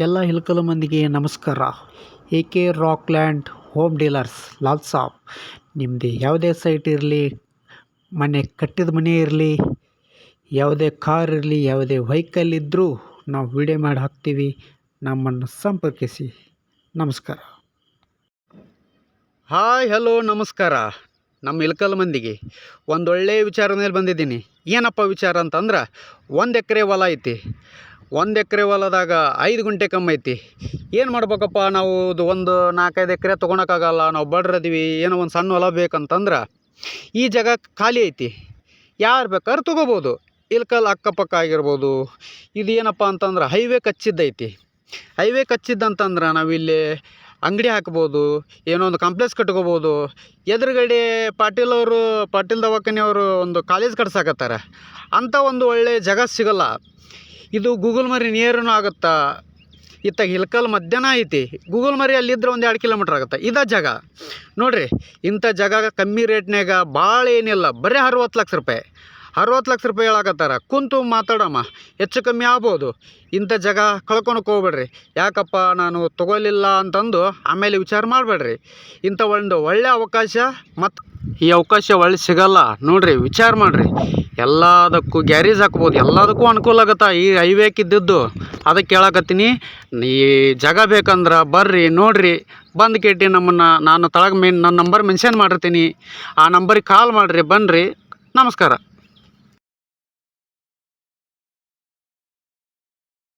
ಎಲ್ಲ ಹಿಲ್ಕಲ್ ಮಂದಿಗೆ ನಮಸ್ಕಾರ. A K Rockland home dealers Lal Sab ನಿಮ್ಮದು ಯಾವುದೇ ಸೈಟ್ ಇರಲಿ, ಮನೆ ಕಟ್ಟಿದ ಮನೆ ಇರಲಿ, ಯಾವುದೇ ಕಾರ್ ಇರಲಿ, ಯಾವುದೇ ವೆಹಿಕಲ್ ಇದ್ದರೂ ನಾವು ವಿಡಿಯೋ ಮಾಡಿ ಹಾಕ್ತೀವಿ. ನಮ್ಮನ್ನು ಸಂಪರ್ಕಿಸಿ. ನಮಸ್ಕಾರ. ಹಾಯ್, ಹಲೋ, ನಮಸ್ಕಾರ. ನಮ್ಮ ಇಳಕಲ್ ಮಂದಿಗೆ ಒಂದೊಳ್ಳೆ ವಿಚಾರ ಮೇಲೆ ಬಂದಿದ್ದೀನಿ. ಏನಪ್ಪ ವಿಚಾರ ಅಂತಂದ್ರೆ, ಒಂದು ಎಕರೆ ಹೊಲ ಐತಿ. ಒಂದು ಎಕರೆ ಹೊಲದಾಗ ಐದು ಗುಂಟೆ ಕಮ್ಮಿ ಐತಿ. ಏನು ಮಾಡ್ಬೇಕಪ್ಪ ನಾವು ಇದು ಒಂದು ನಾಲ್ಕೈದು ಎಕರೆ ತೊಗೊಳಕ್ಕಾಗಲ್ಲ ನಾವು ಬಡ್ರದೀವಿ, ಏನೋ ಒಂದು ಸಣ್ಣ ಹೊಲ ಬೇಕಂತಂದ್ರೆ ಈ ಜಾಗ ಖಾಲಿ ಐತಿ. ಯಾರು ಬೇಕಾದ್ರೂ ತೊಗೋಬೋದು. ಇಲ್ಕಲ್ ಅಕ್ಕಪಕ್ಕ ಆಗಿರ್ಬೋದು. ಇದು ಏನಪ್ಪ ಅಂತಂದ್ರೆ ಹೈವೇ ಕಚ್ಚಿದ್ದೈತಿ ಹೈವೇ ಕಚ್ಚಿದ್ದಂತಂದ್ರೆ ನಾವಿಲ್ಲಿ ಅಂಗಡಿ ಹಾಕ್ಬೋದು, ಏನೋ ಒಂದು ಕಾಂಪ್ಲೆಕ್ಸ್ ಕಟ್ಕೋಬೋದು. ಎದುರುಗಡೆ ಪಾಟೀಲ್ ಅವರು, ಪಾಟೀಲ್ ದವಾಖಾನೆಯವರು ಒಂದು ಕಾಲೇಜ್ ಕಟ್ಸಾಕತ್ತಾರೆ. ಅಂಥ ಒಂದು ಒಳ್ಳೆಯ ಜಾಗ ಸಿಗಲ್ಲ. ಇದು ಗೂಗಲ್ ಮರಿ ನಿಯರೂ ಆಗುತ್ತಾ? ಇತ್ತ ಹಿಲ್ಕಲ್ ಮಧ್ಯಾಹ್ನ ಐತಿ. ಗೂಗಲ್ ಮರಿ ಅಲ್ಲಿದ್ರೆ ಒಂದು ಎರಡು ಕಿಲೋಮೀಟ್ರ್ ಆಗುತ್ತೆ. ಇದ ಜಾಗ. ನೋಡಿರಿ, ಇಂಥ ಜಾಗ ಕಮ್ಮಿ ರೇಟ್ನ್ಯಾಗ ಭಾಳ ಏನಿಲ್ಲ ಬರೀ ಅರವತ್ತು ಲಕ್ಷ ರೂಪಾಯಿ. ಅರವತ್ತು ಲಕ್ಷ ರೂಪಾಯಿ ಹೇಳಾಕತ್ತಾರ. ಕುಂತು ಮಾತಾಡಮ್ಮ. ಹೆಚ್ಚು ಕಮ್ಮಿ ಆಗ್ಬೋದು. ಇಂಥ ಜಾಗ ಕಳ್ಕೊಳಕ್ಕೆ ಹೋಗ್ಬೇಡ್ರಿ. ಯಾಕಪ್ಪ ನಾನು ತೊಗೊಲಿಲ್ಲ ಅಂತಂದು ಆಮೇಲೆ ವಿಚಾರ ಮಾಡಬೇಡ್ರಿ. ಇಂಥ ಒಂದು ಒಳ್ಳೆ ಅವಕಾಶ ಮತ್ತು ಈ ಅವಕಾಶ ಒಳ್ಳೆ ಸಿಗಲ್ಲ. ನೋಡ್ರಿ, ವಿಚಾರ ಮಾಡಿರಿ. ಎಲ್ಲದಕ್ಕೂ ಗ್ಯಾರೇಜ್ ಹಾಕ್ಬೋದು. ಎಲ್ಲದಕ್ಕೂ ಅನುಕೂಲ ಆಗತ್ತ? ಈ ಹೈವೇಕ್ ಇದ್ದಿದ್ದು ಅದಕ್ಕೆ ಹೇಳಕತ್ತೀನಿ ಈ ಜಾಗ ಬೇಕಂದ್ರೆ ಬರ್ರಿ, ನೋಡ್ರಿ. ಬಂದು ಕೇಟಿ ನಮ್ಮನ್ನು, ನಾನು ತಳಗ ಮೇನ್ ನನ್ನ ನಂಬರ್ ಮೆನ್ಷನ್ ಮಾಡಿರ್ತೀನಿ. ಆ ನಂಬರಿಗೆ ಕಾಲ್ ಮಾಡಿರಿ ಬನ್ನಿರಿ ನಮಸ್ಕಾರ.